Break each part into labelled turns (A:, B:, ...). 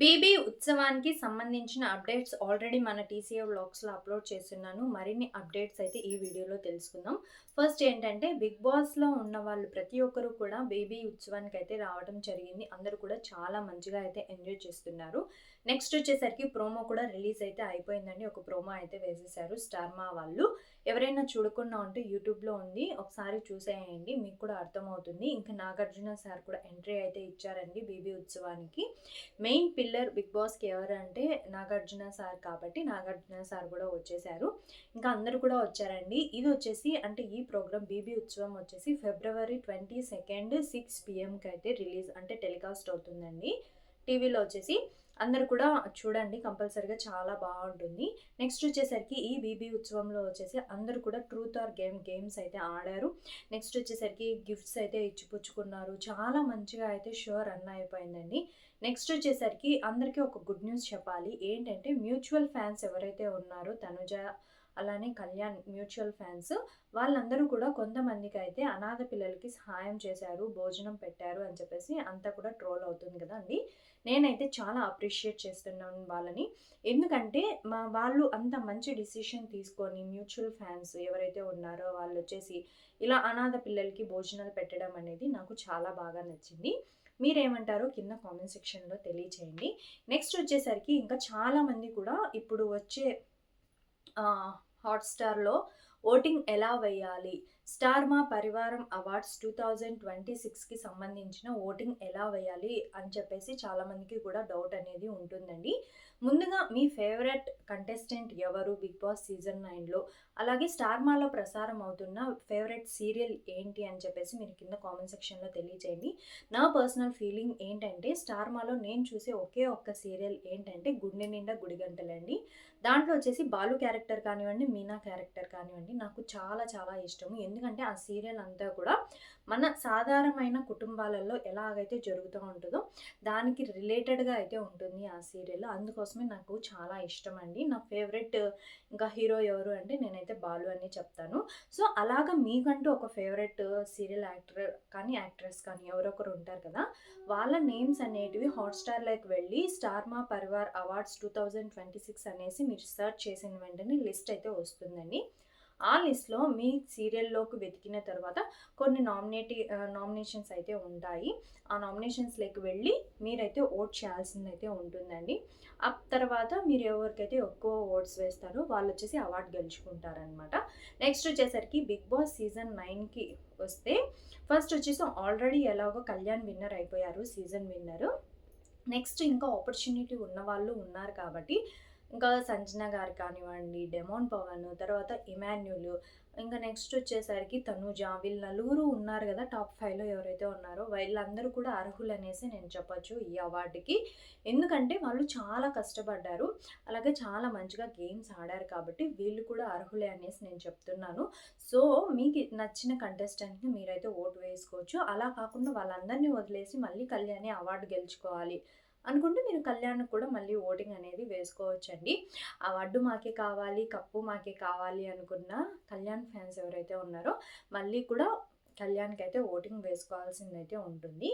A: BB ఉత్సవానికి సంబంధించిన updates already మన టీసీఏ బ్లాగ్స్లో అప్లోడ్ చేస్తున్నాను. మరిన్ని అప్డేట్స్ అయితే ఈ వీడియోలో తెలుసుకుందాం. ఫస్ట్ ఏంటంటే బిగ్ బాస్లో ఉన్న వాళ్ళు ప్రతి ఒక్కరు కూడా బేబీ ఉత్సవానికి అయితే రావడం జరిగింది. అందరూ కూడా చాలా మంచిగా అయితే ఎంజాయ్ చేస్తున్నారు. నెక్స్ట్ వచ్చేసరికి ప్రోమో కూడా రిలీజ్ అయితే అయిపోయిందండి. ఒక ప్రోమో అయితే వేసేసారు స్టార్మా వాళ్ళు. ఎవరైనా చూడకుండా ఉంటే యూట్యూబ్లో ఉంది. ఒకసారి చూసేయండి మీకు కూడా అర్థమవుతుంది. ఇంకా నాగార్జున సార్ కూడా ఎంట్రీ అయితే ఇచ్చారండి బీబీ ఉత్సవానికి. మెయిన్ పిల్లర్ బిగ్ బాస్కి ఎవరు అంటే నాగార్జున సార్ కాబట్టి నాగార్జున సార్ కూడా వచ్చేసారు. ఇంకా అందరూ కూడా వచ్చారండి. ఇది వచ్చేసి అంటే ఈ ప్రోగ్రామ్ బీబీ ఉత్సవం వచ్చేసి ఫిబ్రవరి ట్వంటీ సెకండ్ సిక్స్ పిఎంకి అయితే రిలీజ్ అంటే టెలికాస్ట్ అవుతుందండి. టీవీలో వచ్చేసి అందరు కూడా చూడండి కంపల్సరీగా చాలా బాగుంటుంది. నెక్స్ట్ వచ్చేసరికి ఈ బీబీ ఉత్సవంలో వచ్చేసి అందరూ కూడా ట్రూత్ ఆర్ గేమ్ గేమ్స్ అయితే ఆడారు. నెక్స్ట్ వచ్చేసరికి గిఫ్ట్స్ అయితే ఇచ్చిపుచ్చుకున్నారు. చాలా మంచిగా అయితే షూర్ రన్ అయిపోయిందండి. నెక్స్ట్ వచ్చేసరికి అందరికీ ఒక గుడ్ న్యూస్ చెప్పాలి. ఏంటంటే మ్యూచువల్ ఫ్యాన్స్ ఎవరైతే ఉన్నారో తనుజ అలానే కళ్యాణ్ మ్యూచువల్ ఫ్యాన్స్ వాళ్ళందరూ కూడా కొంతమందికి అయితే అనాథ పిల్లలకి సహాయం చేశారు భోజనం పెట్టారు అని చెప్పేసి అంతా కూడా ట్రోల్ అవుతుంది కదా అండి. నేనైతే చాలా అప్రిషియేట్ చేస్తున్నాను వాళ్ళని. ఎందుకంటే మా వాళ్ళు అంత మంచి డిసిషన్ తీసుకొని మ్యూచువల్ ఫ్యాన్స్ ఎవరైతే ఉన్నారో వాళ్ళు వచ్చేసి ఇలా అనాథ పిల్లలకి భోజనాలు పెట్టడం అనేది నాకు చాలా బాగా నచ్చింది. మీరేమంటారో కింద కామెంట్ సెక్షన్లో తెలియచేయండి. నెక్స్ట్ వచ్చేసరికి ఇంకా చాలామంది కూడా ఇప్పుడు వచ్చే హాట్స్టార్లో ఓటింగ్ ఎలా వేయాలి? స్టార్ మా పరివారం అవార్డ్స్ టూ థౌజండ్ ట్వంటీ సిక్స్కి సంబంధించిన ఓటింగ్ ఎలా వేయాలి? అని చెప్పేసి చాలామందికి కూడా డౌట్ అనేది ఉంటుందండి. ముందుగా మీ ఫేవరెట్ కంటెస్టెంట్ ఎవరు? బిగ్ బాస్ సీజన్ నైన్లో? అలాగే స్టార్ మాలో ప్రసారం అవుతున్న ఫేవరెట్ సీరియల్ ఏంటి? అని చెప్పేసి మీరు కింద కామెంట్ సెక్షన్లో తెలియజేయండి. నా పర్సనల్ ఫీలింగ్ ఏంటంటే స్టార్ మాలో నేను చూసే ఒకే ఒక్క సీరియల్ ఏంటంటే గుండె నిండా గుడిగంటలండి. దాంట్లో వచ్చేసి బాలు క్యారెక్టర్ కానివ్వండి మీనా క్యారెక్టర్ కానివ్వండి నాకు చాలా చాలా ఇష్టము. ఎందుకంటే ఆ సీరియల్ అంతా కూడా మన సాధారణమైన కుటుంబాలలో ఎలాగైతే జరుగుతూ ఉంటుందో దానికి రిలేటెడ్గా అయితే ఉంటుంది ఆ సీరియల్. అందుకోసమే నాకు చాలా ఇష్టం అండి నా ఫేవరెట్ ఇంకా హీరో ఎవరు అంటే నేనైతే బాలు అని చెప్తాను. సో అలాగా మీకంటూ ఒక ఫేవరెట్ సీరియల్ యాక్టర్ కానీ యాక్ట్రెస్ కానీ ఎవరొకరు ఉంటారు కదా వాళ్ళ నేమ్స్ అనేటివి హాట్స్టార్లోకి వెళ్ళి Star Maa Parivaar awards two thousand twenty six అనేసి మీరు సెర్చ్ చేసిన వెంటనే లిస్ట్ అయితే వస్తుందండి. ఆ లిస్ట్లో మీ సీరియల్లోకి వెతికిన తర్వాత కొన్ని నామినేటి నామినేషన్స్ అయితే ఉంటాయి. ఆ నామినేషన్స్లోకి వెళ్ళి మీరైతే ఓట్ చేయాల్సిందైతే ఉంటుందండి. ఆ తర్వాత మీరు ఎవరికైతే ఎక్కువ ఓట్స్ వేస్తారో వాళ్ళు వచ్చేసి అవార్డు గెలుచుకుంటారనమాట నెక్స్ట్ వచ్చేసరికి బిగ్ బాస్ సీజన్ నైన్కి వస్తే ఫస్ట్ వచ్చేసి ఆల్రెడీ ఎలాగో కళ్యాణ్ విన్నర్ అయిపోయారు సీజన్ విన్నర్. నెక్స్ట్ ఇంకా ఆపర్చునిటీ ఉన్న వాళ్ళు ఉన్నారు కాబట్టి ఇంకా సంజన గారు కానివ్వండి డెమోన్ పవన్ తర్వాత ఇమాన్యుల్ ఇంకా నెక్స్ట్ వచ్చేసరికి తనుజ వీళ్ళు నలుగురు ఉన్నారు కదా టాప్ ఫైవ్లో ఎవరైతే ఉన్నారో వీళ్ళందరూ కూడా అర్హులు అనేసి నేను చెప్పొచ్చు ఈ అవార్డుకి. ఎందుకంటే వాళ్ళు చాలా కష్టపడ్డారు అలాగే చాలా మంచిగా గేమ్స్ ఆడారు కాబట్టి వీళ్ళు కూడా అర్హులే అనేసి నేను చెప్తున్నాను. సో మీకు నచ్చిన కంటెస్టెంట్ని మీరైతే ఓటు వేసుకోవచ్చు. అలా కాకుండా వాళ్ళందరినీ వదిలేసి మళ్ళీ కళ్యాణి అవార్డు గెలుచుకోవాలి. అనుకుంటే మీరు కళ్యాణ్ కూడా మళ్ళీ ఓటింగ్ అనేది వేసుకోవచ్చండి. ఆ వడ్డు మాకే కావాలి కప్పు మాకే కావాలి అనుకున్న కళ్యాణ్ ఫ్యాన్స్ ఎవరైతే ఉన్నారో మళ్ళీ కూడా కళ్యాణ్కి అయితే ఓటింగ్ వేసుకోవాల్సిందైతే ఉంటుంది.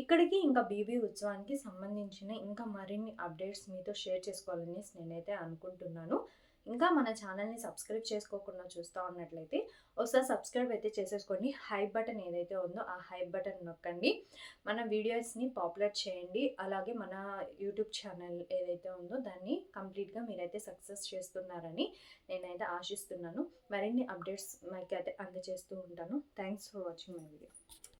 A: ఇక్కడికి ఇంకా బీబీ ఉత్సవానికి సంబంధించిన ఇంకా మరిన్ని అప్డేట్స్ మీతో షేర్ చేసుకోవాలని నేనైతే అనుకుంటున్నాను. ఇంకా మన ఛానల్ని సబ్స్క్రైబ్ చేసుకోకుండా చూస్తూ ఉన్నట్లయితే ఒకసారి సబ్స్క్రైబ్ అయితే చేసేసుకోండి. హై బటన్ ఏదైతే ఉందో ఆ హై బటన్ నొక్కండి. మన వీడియోస్ని పాపులర్ చేయండి. అలాగే మన యూట్యూబ్ ఛానల్ ఏదైతే ఉందో దాన్ని కంప్లీట్గా మీరైతే సక్సెస్ చేస్తున్నారని నేనైతే ఆశిస్తున్నాను. మరిన్ని అప్డేట్స్ అయితే అందజేస్తూ ఉంటాను. Thanks for watching my video.